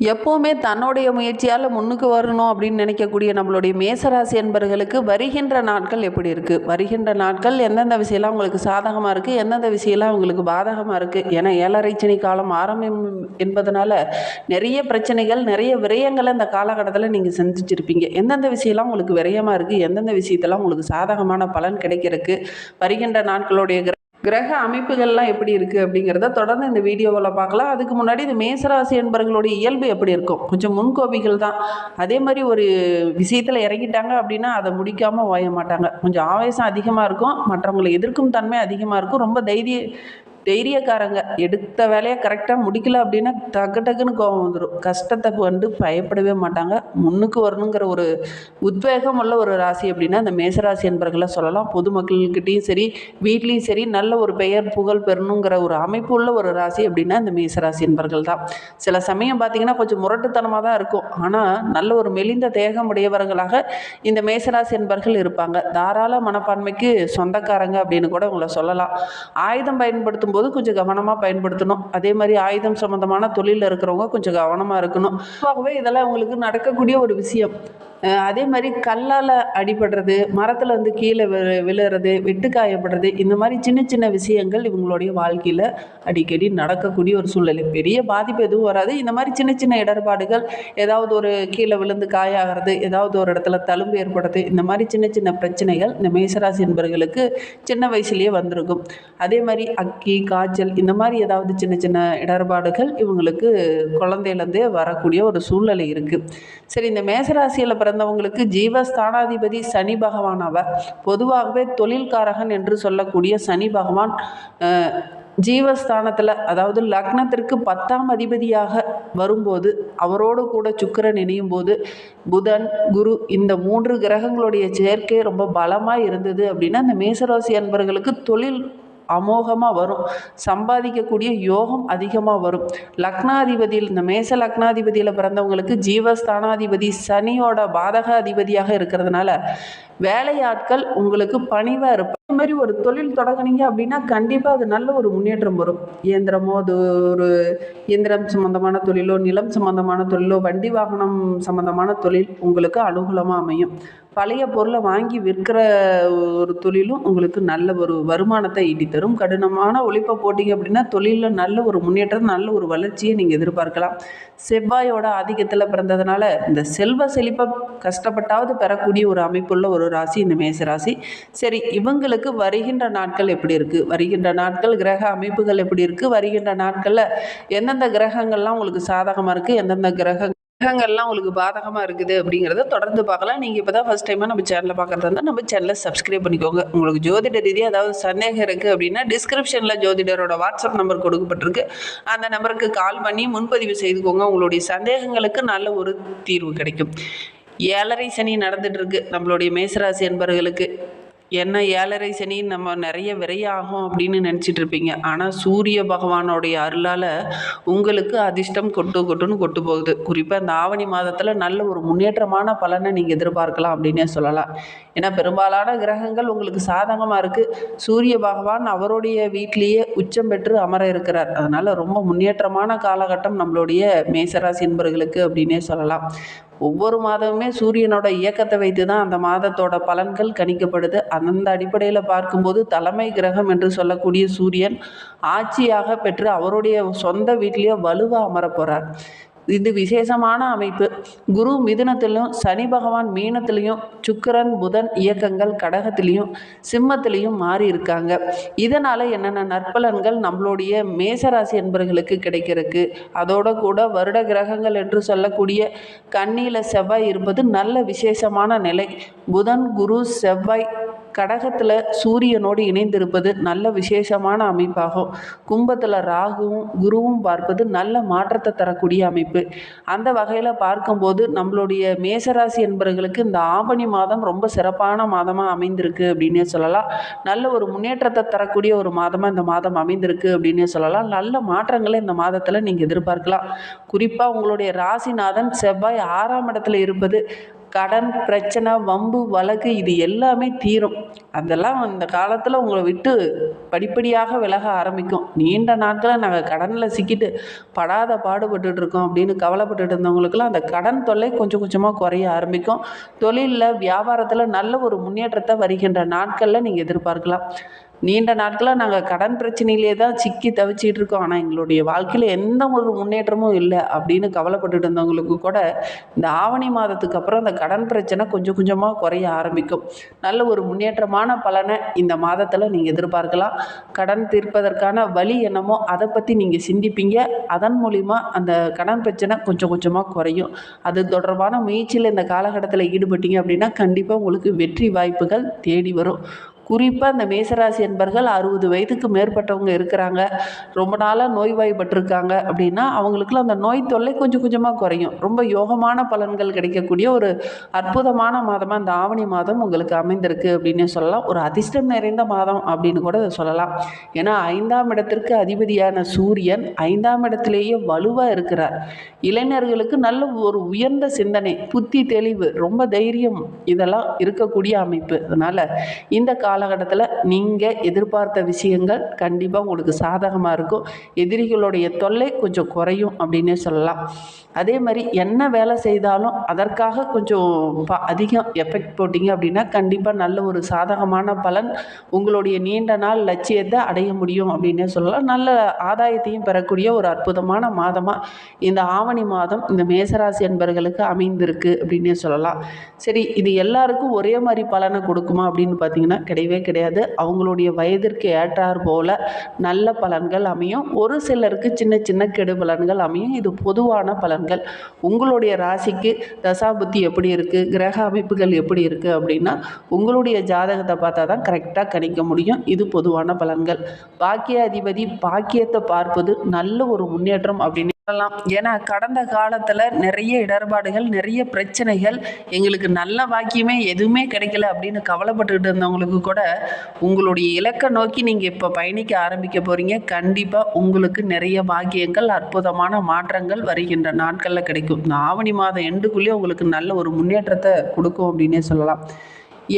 எப்போவுமே தன்னுடைய முயற்சியால் முன்னுக்கு வரணும் அப்படின்னு நினைக்கக்கூடிய நம்மளுடைய மேசராசி என்பர்களுக்கு வருகின்ற நாட்கள் எப்படி இருக்குது வருகின்ற நாட்கள் எந்தெந்த விஷயம்லாம் உங்களுக்கு சாதகமாக இருக்குது எந்தெந்த விஷயம்லாம் உங்களுக்கு பாதகமாக இருக்குது ஏன்னா ஏழரை சனி காலம் ஆரம்பம் என்பதனால நிறைய பிரச்சனைகள் நிறைய விரயங்களை இந்த காலகட்டத்தில் நீங்கள் சந்திச்சிருப்பீங்க. எந்தெந்த விஷயம்லாம் உங்களுக்கு விரயமாக இருக்குது எந்தெந்த விஷயத்தெல்லாம் உங்களுக்கு சாதகமான பலன் கிடைக்கிறதுக்கு வருகின்ற நாட்களுடைய கிர- கிரக அமைப்புகள்லாம் எப்படி இருக்குது அப்படிங்கிறத தொடர்ந்து இந்த வீடியோவில் பார்க்கலாம். அதுக்கு முன்னாடி இந்த மேசராசி என்பவர்களுடைய இயல்பு எப்படி இருக்கும்? கொஞ்சம் முன்கோபிகள் தான். அதே மாதிரி ஒரு விஷயத்தில் இறங்கிட்டாங்க அப்படின்னா அதை முடிக்காமல் ஓய மாட்டாங்க. கொஞ்சம் ஆவேசம் அதிகமாக இருக்கும். மற்றவங்களை எதிர்க்கும் தன்மை அதிகமாக இருக்கும். ரொம்ப தைரிய தைரியக்காரங்க. எடுத்த வேலையை கரெக்டாக முடிக்கல அப்படின்னா டக்கு டக்குன்னு கோபம் வந்துடும் கஷ்டத்தை வந்து பயப்படவே மாட்டாங்க. முன்னுக்கு வரணுங்கிற ஒரு உத்வேகம் உள்ள ஒரு ராசி அப்படின்னா அந்த மேசராசி என்பர்களை சொல்லலாம். பொதுமக்கள்கிட்டையும் சரி வீட்லேயும் சரி நல்ல ஒரு பெயர் புகழ் பெறணுங்கிற ஒரு அமைப்பு உள்ள ஒரு ராசி அப்படின்னா இந்த மேசராசி என்பர்கள் தான். சில சமயம் பார்த்தீங்கன்னா கொஞ்சம் முரட்டுத்தனமாக தான் இருக்கும். ஆனால் நல்ல ஒரு மெலிந்த தேகம் உடையவர்களாக இந்த மேசராசி என்பர்கள் இருப்பாங்க. தாராள மனப்பான்மைக்கு சொந்தக்காரங்க அப்படின்னு கூட உங்களை சொல்லலாம். ஆயுதம் பயன்படுத்தும் போது கொஞ்சம் கவனமாக பயன்படுத்தணும். அதே மாதிரி ஆயுதம் சம்மந்தமான தொழிலில் இருக்கிறவங்க கொஞ்சம் கவனமாக இருக்கணும். பொதுவாகவே இதெல்லாம் உங்களுக்கு நடக்கக்கூடிய ஒரு விஷயம். அதே மாதிரி கல்லால் அடிபடுறது மரத்தில் வந்து கீழே வி விழுறது வெட்டு காயப்படுறது இந்த மாதிரி சின்ன சின்ன விஷயங்கள் இவங்களுடைய வாழ்க்கையில் அடிக்கடி நடக்கக்கூடிய ஒரு சூழ்நிலை. பெரிய பாதிப்பு எதுவும் வராது. இந்த மாதிரி சின்ன சின்ன இடர்பாடுகள் ஏதாவது ஒரு கீழே விழுந்து காயாகிறது ஏதாவது ஒரு இடத்துல தழும்பு ஏற்படுறது இந்த மாதிரி சின்ன சின்ன பிரச்சனைகள் இந்த மேசராசி என்பவர்களுக்கு சின்ன வயசுலேயே வந்திருக்கும். அதே மாதிரி அக்கி காய்ச்சல் இந்த மாதிரி ஏதாவது சின்ன சின்ன இடர்பாடுகள் இவங்களுக்கு குழந்தையிலேருந்தே வரக்கூடிய ஒரு சூழ்நிலை இருக்குது சரி இந்த மேசராசியில் பிறந்தவங்களுக்கு ஜீவஸ்தானாதிபதி சனி பகவான் அவர் பொதுவாகவே தொழில்காரகன் என்று சொல்லக்கூடிய சனி பகவான் ஜீவஸ்தானத்தில் அதாவது லக்னத்திற்கு பத்தாம் அதிபதியாக வரும்போது அவரோடு கூட சுக்கரன் இணையும் போது புதன் குரு இந்த மூன்று கிரகங்களுடைய சேர்க்கை ரொம்ப பலமாக இருந்தது அப்படின்னா இந்த மேசராசி அன்பர்களுக்கு தொழில் அமோகமாக வரும். சம்பாதிக்கக்கூடிய யோகம் அதிகமாக வரும். லக்னாதிபதியில் இந்த மேச லக்னாதிபதியில் பிறந்தவங்களுக்கு ஜீவஸ்தானாதிபதி சனியோட பாதக அதிபதியாக இருக்கிறதுனால வேலையாட்கள் உங்களுக்கு பணிவாக இருப்பாங்க அதே மாதிரி ஒரு தொழில் தொடங்கினீங்க அப்படின்னா கண்டிப்பாக அது நல்ல ஒரு முன்னேற்றம் வரும். இயந்திரமோ அது ஒரு இயந்திரம் சம்மந்தமான தொழிலோ நிலம் சம்மந்தமான தொழிலோ வண்டி வாகனம் சம்மந்தமான தொழில் உங்களுக்கு அனுகூலமாக அமையும். பழைய பொருளை வாங்கி விற்கிற ஒரு தொழிலும் உங்களுக்கு நல்ல ஒரு வருமானத்தை ஈட்டி தரும். கடினமான உழைப்பை போட்டிங்க அப்படின்னா தொழிலில் நல்ல ஒரு முன்னேற்றம் நல்ல ஒரு வளர்ச்சியை நீங்கள் எதிர்பார்க்கலாம். செவ்வாயோட ஆதிக்கத்தில் பிறந்ததுனால இந்த செல்வ செழிப்பை கஷ்டப்பட்டாவது பெறக்கூடிய ஒரு அமைப்புள்ள ஒரு ராசி இந்த மேச ராசி சரி இவங்களுக்கு வருகின்ற நாட்கள் எப்படி இருக்குது வருகின்ற நாட்கள் கிரக அமைப்புகள் எப்படி இருக்குது வருகின்ற நாட்களில் எந்தெந்த கிரகங்கள்லாம் உங்களுக்கு சாதகமாக இருக்குது எந்தெந்த கிரக கிரகங்கள்லாம் உங்களுக்கு பாதகமாக இருக்குது அப்படிங்கிறத தொடர்ந்து பார்க்கலாம். நீங்கள் இப்போ தான் ஃபஸ்ட் டைமாக நம்ம சேனலில் பார்க்குறதா இருந்தால் நம்ம சேனலை சப்ஸ்கிரைப் பண்ணிக்கோங்க. உங்களுக்கு ஜோதிட ரீதியாக ஏதாவது சந்தேகம் இருக்குது அப்படின்னா டிஸ்கிரிப்ஷனில் ஜோதிடரோட வாட்ஸ்அப் நம்பர் கொடுக்கப்பட்டிருக்கு. அந்த நம்பருக்கு கால் பண்ணி முன்பதிவு செய்துக்கோங்க. உங்களுடைய சந்தேகங்களுக்கு நல்ல ஒரு தீர்வு கிடைக்கும். ஏழரை சனி நடந்துட்டு இருக்கு. நம்மளுடைய மேசராசி என்பவர்களுக்கு என்ன ஏழரை சனி நம்ம நிறைய விரையாகும் அப்படின்னு நினச்சிட்டு இருப்பீங்க. ஆனால் சூரிய பகவானோடைய அருளால் உங்களுக்கு அதிர்ஷ்டம் கொட்டு கொட்டுன்னு கொட்டு போகுது. குறிப்பாக இந்த ஆவணி மாதத்தில் நல்ல ஒரு முன்னேற்றமான பலனை நீங்கள் எதிர்பார்க்கலாம் அப்படின்னே சொல்லலாம். ஏன்னா பெரும்பாலான கிரகங்கள் உங்களுக்கு சாதகமாக இருக்குது சூரிய பகவான் அவருடைய வீட்டிலேயே உச்சம் பெற்று அமர இருக்கிறார். அதனால் ரொம்ப முன்னேற்றமான காலகட்டம் நம்மளுடைய மேசராசி என்பர்களுக்கு அப்படின்னே சொல்லலாம். ஒவ்வொரு மாதமுமே சூரியனோட இயக்கத்தை வைத்து தான் அந்த மாதத்தோட பலன்கள் கணிக்கப்படுது. அந்த அடிப்படையில் பார்க்கும்போது தலைமை கிரகம் என்று சொல்லக்கூடிய சூரியன் ஆட்சியாக பெற்று அவருடைய சொந்த வீட்டிலேயே வலுவாக அமரப் போகிறார் இது விசேஷமான அமைப்பு. குரு மிதுனத்திலும் சனி பகவான் மீனத்திலையும் சுக்கரன் புதன் இயக்கங்கள் கடகத்திலையும் சிம்மத்திலையும் மாறி இருக்காங்க. இதனால் என்னென்ன நற்பலன்கள் நம்மளுடைய மேசராசி என்பர்களுக்கு கிடைக்கிறதுக்கு அதோட கூட வருட கிரகங்கள் என்று சொல்லக்கூடிய கண்ணியில் செவ்வாய் இருப்பது நல்ல விசேஷமான நிலை. புதன் குரு செவ்வாய் கடகத்தில் சூரியனோடு இணைந்திருப்பது நல்ல விசேஷமான அமைப்பாகும். கும்பத்தில் ராகுவும் குருவும் பார்ப்பது நல்ல மாற்றத்தை தரக்கூடிய அமைப்பு. அந்த வகையில் பார்க்கும்போது நம்மளுடைய மேசராசி என்பவர்களுக்கு இந்த ஆவணி மாதம் ரொம்ப சிறப்பான மாதமாக அமைந்திருக்கு அப்படின்னே சொல்லலாம். நல்ல ஒரு முன்னேற்றத்தை தரக்கூடிய ஒரு மாதமாக இந்த மாதம் அமைந்திருக்கு அப்படின்னே சொல்லலாம். நல்ல மாற்றங்களை இந்த மாதத்தில் நீங்கள் எதிர்பார்க்கலாம். குறிப்பாக உங்களுடைய ராசிநாதன் செவ்வாய் ஆறாம் இடத்துல இருப்பது கடன் பிரச்சனை வம்பு வழக்கு இது எல்லாமே தீரும். அதெல்லாம் இந்த காலத்தில் உங்களை விட்டு படிப்படியாக விலக ஆரம்பிக்கும். நீண்ட நாட்களாக நாங்கள் கடனில் சிக்கிட்டு படாத பாடுபட்டுட்டு இருக்கோம் அப்படின்னு கவலைப்பட்டுட்டு இருந்தவங்களுக்குலாம் அந்த கடன் தொல்லை கொஞ்சம் கொஞ்சமாக குறைய ஆரம்பிக்கும். தொழிலில் வியாபாரத்தில் நல்ல ஒரு முன்னேற்றத்தை வருகின்ற நாட்களில் நீங்கள் எதிர்பார்க்கலாம். நீண்ட நாட்களாக நாங்கள் கடன் பிரச்சனையிலே தான் சிக்கி தவிச்சிட்டு இருக்கோம். ஆனால் எங்களுடைய வாழ்க்கையில் எந்த ஒரு முன்னேற்றமும் இல்லை அப்படின்னு கவலைப்பட்டுட்டு இருந்தவங்களுக்கு கூட இந்த ஆவணி மாதத்துக்கு அப்புறம் அந்த கடன் பிரச்சனை கொஞ்சம் கொஞ்சமாக குறைய ஆரம்பிக்கும். நல்ல ஒரு முன்னேற்றமான பலனை இந்த மாதத்தில் நீங்கள் எதிர்பார்க்கலாம். கடன் தீர்ப்பதற்கான வழி என்னமோ அதை பற்றி நீங்கள் சிந்திப்பீங்க. அதன் மூலிமா அந்த கடன் பிரச்சனை கொஞ்சம் கொஞ்சமாக குறையும். அது தொடர்பான முயற்சியில் இந்த காலகட்டத்தில் ஈடுபட்டீங்க அப்படின்னா கண்டிப்பாக உங்களுக்கு வெற்றி வாய்ப்புகள் தேடி வரும். குறிப்பாக இந்த மேசராசி என்பர்கள் அறுபது வயதுக்கு மேற்பட்டவங்க இருக்கிறாங்க. ரொம்ப நாளாக நோய்வாய்ப்பட்டிருக்காங்க அப்படின்னா அவங்களுக்குலாம் அந்த நோய் தொல்லை கொஞ்சம் கொஞ்சமாக குறையும். ரொம்ப யோகமான பலன்கள் கிடைக்கக்கூடிய ஒரு அற்புதமான மாதமாக இந்த ஆவணி மாதம் உங்களுக்கு அமைந்திருக்கு அப்படின்னு சொல்லலாம். ஒரு அதிர்ஷ்டம் நிறைந்த மாதம் அப்படின்னு கூட இதை சொல்லலாம். ஏன்னா ஐந்தாம் இடத்திற்கு அதிபதியான சூரியன் ஐந்தாம் இடத்திலேயே வலுவாக இருக்கிறார். இளைஞர்களுக்கு நல்ல ஒரு உயர்ந்த சிந்தனை புத்தி தெளிவு ரொம்ப தைரியம் இதெல்லாம் இருக்கக்கூடிய அமைப்பு. அதனால் இந்த காலகட்டத்தில் நீங்கள் எதிர்பார்த்த விஷயங்கள் கண்டிப்பாக உங்களுக்கு சாதகமாக இருக்கும். எதிரிகளுடைய தொல்லை கொஞ்சம் குறையும் அப்படின்னே சொல்லலாம். அதே மாதிரி என்ன வேலை செய்தாலும் அதற்காக கொஞ்சம் ப அதிகம் எஃபெக்ட் போட்டிங்க அப்படின்னா கண்டிப்பாக நல்ல ஒரு சாதகமான பலன் உங்களுடைய நீண்ட நாள் லட்சியத்தை அடைய முடியும் அப்படின்னே சொல்லலாம். நல்ல ஆதாயத்தையும் பெறக்கூடிய ஒரு அற்புதமான மாதமாக இந்த ஆவணி மாதம் இந்த மேசராசி என்பர்களுக்கு அமைந்திருக்கு அப்படின்னே சொல்லலாம். சரி இது எல்லாருக்கும் ஒரே மாதிரி பலனை கொடுக்குமா அப்படின்னு பார்த்தீங்கன்னா கிடையவே கிடையாது. அவங்களுடைய வயதிற்கு ஏற்றார் போல நல்ல பலன்கள் அமையும். ஒரு சிலருக்கு சின்ன சின்ன கெடு பலன்கள் அமையும். இது பொதுவான பலன்கள். உங்களுடைய ராசிக்கு தசாபுத்தி எப்படி இருக்குது கிரக அமைப்புகள் எப்படி இருக்குது அப்படின்னா உங்களுடைய ஜாதகத்தை பார்த்தா தான் கரெக்டாக கணிக்க முடியும். இது பொதுவான பலன்கள். பாக்கிய அதிபதி பாக்கியத்தை பார்ப்பது நல்ல ஒரு முன்னேற்றம் அப்படின்னு சொல்லலாம் ஏன்னா கடந்த காலத்தில் நிறைய இடர்பாடுகள் நிறைய பிரச்சனைகள் எங்களுக்கு நல்ல வாக்கியமே எதுவுமே கிடைக்கல அப்படின்னு கவலைப்பட்டுக்கிட்டு இருந்தவங்களுக்கு கூட உங்களுடைய இலக்கை நோக்கி நீங்கள் இப்போ பயணிக்க ஆரம்பிக்க போகிறீங்க கண்டிப்பாக உங்களுக்கு நிறைய வாக்கியங்கள் அற்புதமான மாற்றங்கள் வருகின்ற நாட்களில் கிடைக்கும். இந்த ஆவணி மாதம் எண்டுக்குள்ளேயே உங்களுக்கு நல்ல ஒரு முன்னேற்றத்தை கொடுக்கும் அப்படின்னே சொல்லலாம்.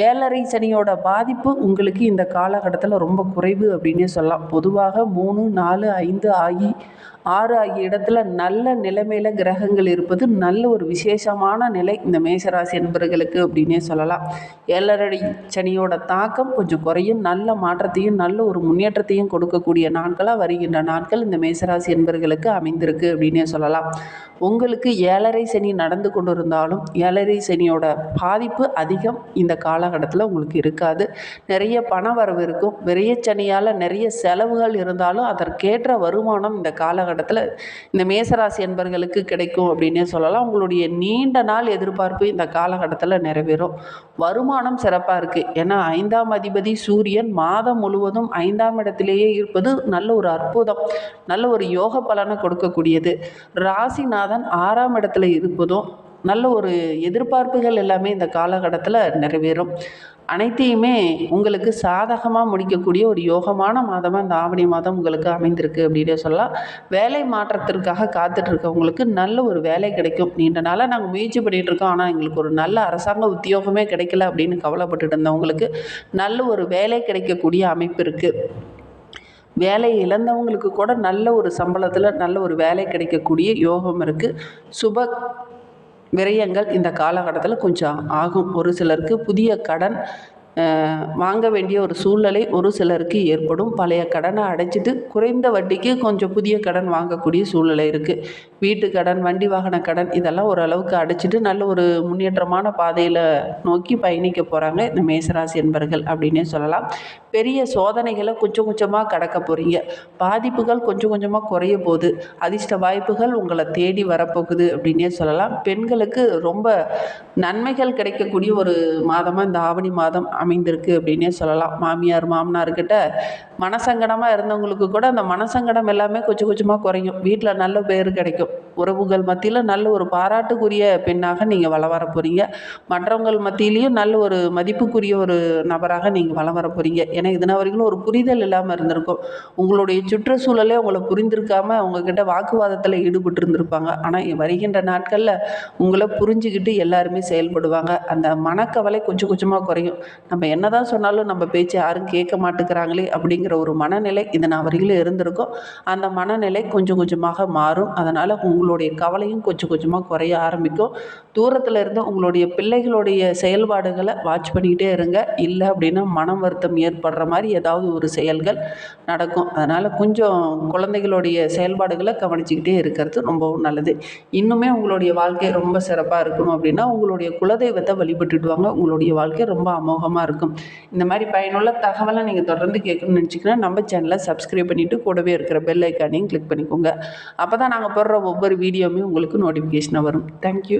ஏழரை சனியோட பாதிப்பு உங்களுக்கு இந்த காலகட்டத்தில் ரொம்ப குறைவு அப்படின்னே சொல்லலாம். பொதுவாக மூணு நாலு ஐந்து ஆகி ஆறு ஆகிய இடத்துல நல்ல நிலைமையில் கிரகங்கள் இருப்பது நல்ல ஒரு விசேஷமான நிலை இந்த மேசராசி என்பர்களுக்கு அப்படின்னே சொல்லலாம். ஏழரை சனியோட தாக்கம் கொஞ்சம் குறையும். நல்ல மாற்றத்தையும் நல்ல ஒரு முன்னேற்றத்தையும் கொடுக்கக்கூடிய நாட்களாக வருகின்ற நாட்கள் இந்த மேசராசி என்பர்களுக்கு அமைந்திருக்கு அப்படின்னே சொல்லலாம். உங்களுக்கு ஏழரை சனி நடந்து கொண்டு இருந்தாலும் ஏழரை சனியோட பாதிப்பு அதிகம். இந்த கால காலகட்டத்தில் உங்களுக்கு இருக்காது. நிறைய பண வரவு இருக்கும். விரயச்சனியால் நிறைய செலவுகள் இருந்தாலும் அதற்கேற்ற வருமானம் இந்த காலகட்டத்தில் இந்த மேசராசி என்பர்களுக்கு கிடைக்கும் அப்படின்னே சொல்லலாம். உங்களுடைய நீண்ட நாள் எதிர்பார்ப்பு இந்த காலகட்டத்தில் நிறைவேறும். வருமானம் சிறப்பாக இருக்குது ஏன்னா ஐந்தாம் அதிபதி சூரியன் மாதம் முழுவதும் ஐந்தாம் இடத்திலேயே இருப்பது நல்ல ஒரு அற்புதம். நல்ல ஒரு யோக பலனை கொடுக்கக்கூடியது. ராசிநாதன் ஆறாம் இடத்துல இருப்பதும் நல்ல ஒரு எதிர்பார்ப்புகள் எல்லாமே இந்த காலகட்டத்தில் நிறைவேறும். அனைத்தையுமே உங்களுக்கு சாதகமாக முடிக்கக்கூடிய ஒரு யோகமான மாதமாக இந்த ஆவணி மாதம் உங்களுக்கு அமைந்திருக்கு அப்படின்னு சொல்லலாம். வேலை மாற்றத்திற்காக காத்துட்ருக்கவங்களுக்கு நல்ல ஒரு வேலை கிடைக்கும். நீண்ட நாளாக நாங்கள் முயற்சி பண்ணிகிட்டு இருக்கோம். ஆனால் எங்களுக்கு ஒரு நல்ல அரசாங்க உத்தியோகமே கிடைக்கல அப்படின்னு கவலைப்பட்டுட்டு இருந்தவங்களுக்கு நல்ல ஒரு வேலை கிடைக்கக்கூடிய அமைப்பு இருக்குது வேலை இழந்தவங்களுக்கு கூட நல்ல ஒரு சம்பளத்தில் நல்ல ஒரு வேலை கிடைக்கக்கூடிய யோகம் இருக்குது சுப விரயங்கள் இந்த காலகட்டத்தில் கொஞ்சம் ஆகும். ஒரு சிலருக்கு புதிய கடன் வாங்க வேண்டிய ஒரு சூழ்நிலை ஒரு சிலருக்கு ஏற்படும். பழைய கடனை அடைச்சிட்டு குறைந்த வட்டிக்கு கொஞ்சம் புதிய கடன் வாங்கக்கூடிய சூழ்நிலை இருக்குது வீட்டு கடன் வண்டி வாகன கடன் இதெல்லாம் ஓரளவுக்கு அடைச்சிட்டு நல்ல ஒரு முன்னேற்றமான பாதையில் நோக்கி பயணிக்க போகிறாங்க இந்த மேசராசி என்பர்கள் அப்படின்னே சொல்லலாம். பெரிய சோதனைகளை கொஞ்சம் கொஞ்சமாக கடக்க போகிறீங்க பாதிப்புகள் கொஞ்சம் கொஞ்சமாக குறைய போகுது. அதிர்ஷ்ட வாய்ப்புகள் உங்களை தேடி வரப்போகுது அப்படின்னே சொல்லலாம். பெண்களுக்கு ரொம்ப நன்மைகள் கிடைக்கக்கூடிய ஒரு மாதமாக இந்த ஆவணி மாதம் அமைந்திருக்கு அப்படின்னே சொல்லலாம். மாமியார் மாமனார்கிட்ட மனசங்கடமாக இருந்தவங்களுக்கு கூட அந்த மனசங்கடம் எல்லாமே கொஞ்சம் கொஞ்சமாக குறையும். வீட்டில் நல்ல பேர் கிடைக்கும். உறவுகள் மத்தியில் நல்ல ஒரு பாராட்டுக்குரிய பெண்ணாக நீங்கள் வளம் வர போகிறீங்க மற்றவங்கள் மத்தியிலையும் நல்ல ஒரு மதிப்புக்குரிய ஒரு நபராக நீங்கள் வளம் வர போகிறீங்க ஏன்னா இதனால் வரைக்கும் ஒரு புரிதல் இல்லாமல் இருந்திருக்கும். உங்களுடைய சுற்றுச்சூழலே உங்களை புரிந்திருக்காமல் அவங்கக்கிட்ட வாக்குவாதத்தில் ஈடுபட்டு இருந்திருப்பாங்க ஆனால் வருகின்ற நாட்களில் உங்களை புரிஞ்சுக்கிட்டு எல்லாருமே செயல்படுவாங்க. அந்த மனக்கவலை கொஞ்சம் கொஞ்சமாக குறையும். நம்ம என்ன தான் சொன்னாலும் நம்ம பேச்சு யாரும் கேட்க மாட்டேங்கிறாங்களே அப்படிங்கிற ஒரு மனநிலை இது நான் வரையிலும் இருந்திருக்கும். அந்த மனநிலை கொஞ்சம் கொஞ்சமாக மாறும். அதனால் உங்களுடைய கவலையும் கொஞ்சம் கொஞ்சமாக குறைய ஆரம்பிக்கும். தூரத்தில் இருந்து உங்களுடைய பிள்ளைகளுடைய செயல்பாடுகளை வாட்ச் பண்ணிக்கிட்டே இருங்க. இல்லை அப்படின்னா மனம் வருத்தம் ஏற்படுற மாதிரி ஏதாவது ஒரு செயல்கள் நடக்கும். அதனால் கொஞ்சம் குழந்தைகளுடைய செயல்பாடுகளை கவனிச்சுக்கிட்டே இருக்கிறது ரொம்பவும் நல்லது. இன்னுமே உங்களுடைய வாழ்க்கை ரொம்ப சிறப்பாக இருக்கணும் அப்படின்னா உங்களுடைய குலதெய்வத்தை வழிபட்டுட்டு வாங்க உங்களுடைய வாழ்க்கை ரொம்ப அமோகமாக இருக்கும். இந்த மாதிரி பயனுள்ள தகவலை நீங்கள் தொடர்ந்து கேட்கணும்னு நினச்சிங்கன்னா நம்ம சேனலை சப்ஸ்கிரைப் பண்ணிவிட்டு கூடவே இருக்கிற பெல் ஐக்கானையும் கிளிக் பண்ணிக்கோங்க. அப்போ தான் நாங்கள் போடுற ஒவ்வொரு ஒவ்வொரு வீடியோவுமே உங்களுக்கு நோட்டிஃபிகேஷனாக வரும். தேங்க்யூ